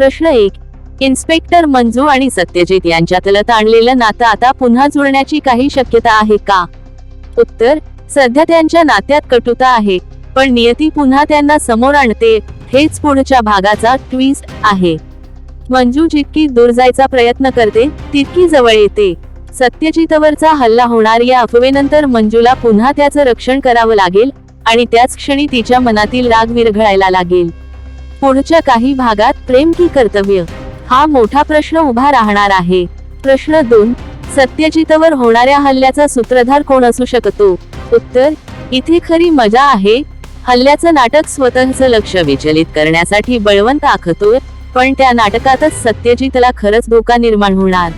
प्रश्न एक. इन्स्पेक्टर मंजू आणि सत्यजित यांच्यातलं ताणलेलं नातं आता पुन्हा जुळण्याची काही शक्यता आहे का? उत्तर. सध्या त्यांच्या नात्यात कटुता आहे पण नियती पुन्हा त्यांना समोर आणते हेच पुढच्या भागाचा ट्विस्ट आहे. मंजू जितकी दूर जायचा प्रयत्न करते तितकी जवळ येते. सत्यजितवरचा हल्ला होणार या अफवेनंतर मंजूला पुन्हा त्याचं रक्षण करावं लागेल आणि त्याच क्षणी तिच्या मनातील राग विरघळायला लागेल. पुढच्या काही भागात प्रेम की कर्तव्य? हा मोठा प्रश्न उभा राहणार आहे. प्रश्न दोन सत्यजितवर होणाऱ्या हल्ल्याचा सूत्रधार कोण असू शकतो? उत्तर इथे खरी मजा आहे. हल्ल्याचं नाटक स्वतःचं लक्ष विचलित करण्यासाठी बळवंत आखतोय पण त्या नाटकातच सत्यजितला खरंच धोका निर्माण होणार.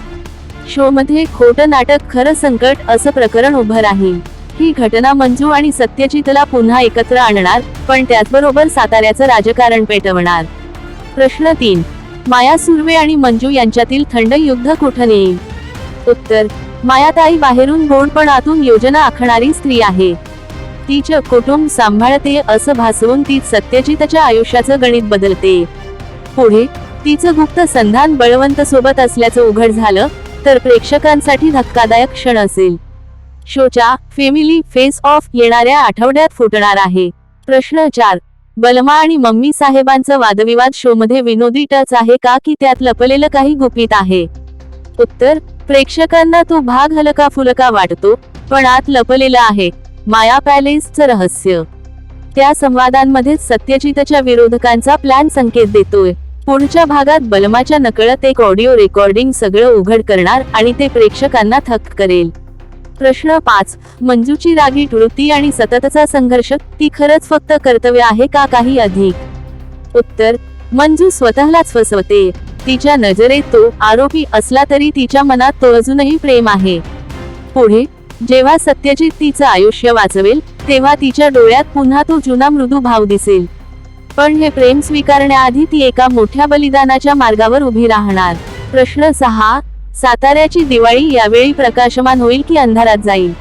शो मध्ये खोटं नाटक खरं संकट असं प्रकरण उभं राहील. ही घटना मंजू आणि सत्यजितला पुन्हा एकत्र आणणार पण त्याचबरोबर साताऱ्याचं राजकारण पेटवणार. प्रश्न तीन माया सुर्वे आणि मंजू यांच्यातील थंड युद्ध कुठं येईल उत्तर मायाताई बाहेरून गोड पण आतून योजना आखणारी स्त्री आहे. तिचं कुटुंब सांभाळते असं भासवून ती सत्यजितच्या आयुष्याचं गणित बदलते. पुढे तिचं गुप्त संधान बळवंत सोबत असल्याचं उघड झालं तर प्रेक्षकांसाठी धक्कादायक क्षण असेल. शोच्या फेमिली फेस ऑफ येणाऱ्या आठवड्यात फुटणार आहे. प्रश्न चार. बलमा आणि मम्मी साहेबांचं वादविवाद शो मध्ये विनोदी टच आहे का की त्यात लपलेलं काही गुपित आहे? उत्तर. प्रेक्षकांना तो भाग हलका फुलका वाटतो पण आत लपलेलं आहे. माया पॅलेसचं रहस्य. त्या संवादांमध्ये सत्यजितच्या विरोधकांचा प्लॅन संकेत देतोय. पुढच्या भागात बलमाच्या नकळत एक ऑडिओ रेकॉर्डिंग सगळं उघड करणार आणि ते प्रेक्षकांना थक्क करेल. प्रश्न पाच. मंजूची रागीट वृत्ती आणि सततचा संघर्ष ती खरंच फक्त कर्तव्य आहे का काही अधिक? उत्तर मंजू स्वतःलाच फसवते. तिच्या नजरेत तो आरोपी असला तरी तिच्या मनात तो अजूनही प्रेम आहे. पुढे जेव्हा सत्यजित तिचं आयुष्य वाचवेल तेव्हा तिच्या डोळ्यात पुन्हा तो जुना मृदू भाव दिसेल. पण हे प्रेम स्वीकारण्याआधी ती एका मोठ्या बलिदानाच्या मार्गावर उभी राहणार. प्रश्न सहा. साताऱ्याची दिवाळी यावेळी प्रकाशमान होईल की अंधारात जाईल?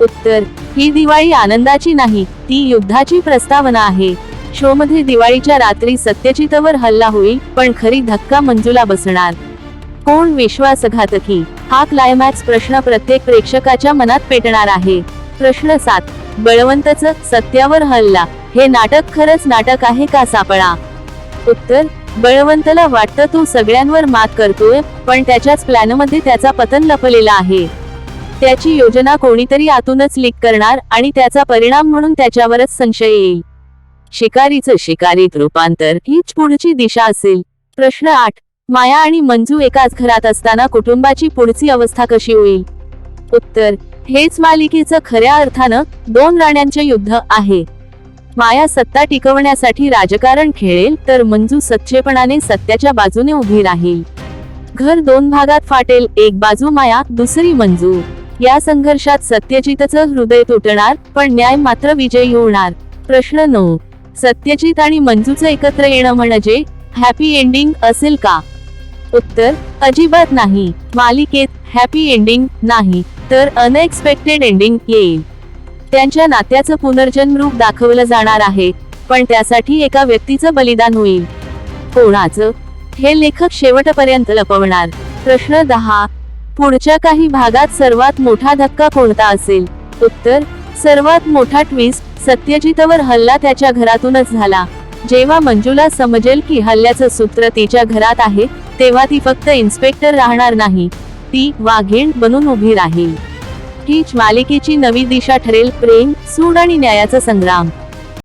उत्तर ही दिवाळी आनंदाची नाही ती युद्धाची प्रस्तावना आहे. शो मध्ये दिवाळीच्या रात्री सत्यचितावर हल्ला होईल पण खरी धक्का मंजूला बसणार. कोण विश्वासघातकी? हा क्लायमॅक्स प्रश्न प्रत्येक प्रेक्षकाच्या मनात पेटणार आहे. प्रश्न सात बळवंतच सत्यावर हल्ला हे नाटक खरंच नाटक आहे का सापळा? उत्तर बळवंतला वाटतं तो सगळ्यांवर मात करतोय पण त्याच्याच प्लॅनमध्ये त्याचा पतन लपलेला आहे. त्याची योजना कोणीतरी आतूनच लीक करणार आणि त्याचा परिणाम म्हणून त्याच्यावरच संशय येईल. शिकारीचं शिकारीत रूपांतर हीच पुढची दिशा असेल. प्रश्न आठ. माया आणि मंजू एकाच घरात असताना कुटुंबाची पुढची अवस्था कशी होईल? उत्तर. हेच मालिकेचं खऱ्या अर्थानं दोन राण्यांचे युद्ध आहे. माया सत्ता टिकवण्यासाठी राजकारण खेळेल तर मंजू सच्चेपणाने सत्याच्या बाजूने उभी राहील. घर दोन भागात फाटेल एक बाजू माया दुसरी मंजू. या संघर्षात सत्यजितचं हृदय तुटणार पण न्याय मात्र विजयी होणार. प्रश्न नऊ. सत्यजित आणि मंजूचं एकत्र येणं म्हणजे हॅपी एंडिंग असेल का? उत्तर अजिबात नाही. मालिकेत हॅपी एंडिंग नाही तर अनएक्सपेक्टेड एंडिंग येईल. त्यांच्या नात्याचं पुनर्जन्म रूप दाखवलं जाणार आहे पण त्यासाठी एका व्यक्तीचं बलिदान होईल. कोणाचं? हे लेखक शेवटपर्यंत लपवणार. प्रश्न दहा. पुढच्या काही भागात सर्वात मोठा धक्का कोणता असेल? उत्तर सर्वात मोठा ट्विस्ट सत्यजितवर हल्ला त्याच्या घरातूनच झाला. जेव्हा मंजूला समजेल की हल्ल्याचं सूत्र तिच्या घरात आहे तेव्हा ती फक्त इन्स्पेक्टर राहणार नाही. ती वाघीण बनून उभी राहील. हीच मालिकेची नवी दिशा ठरेल प्रेम सूड आणि न्यायाचा संग्राम.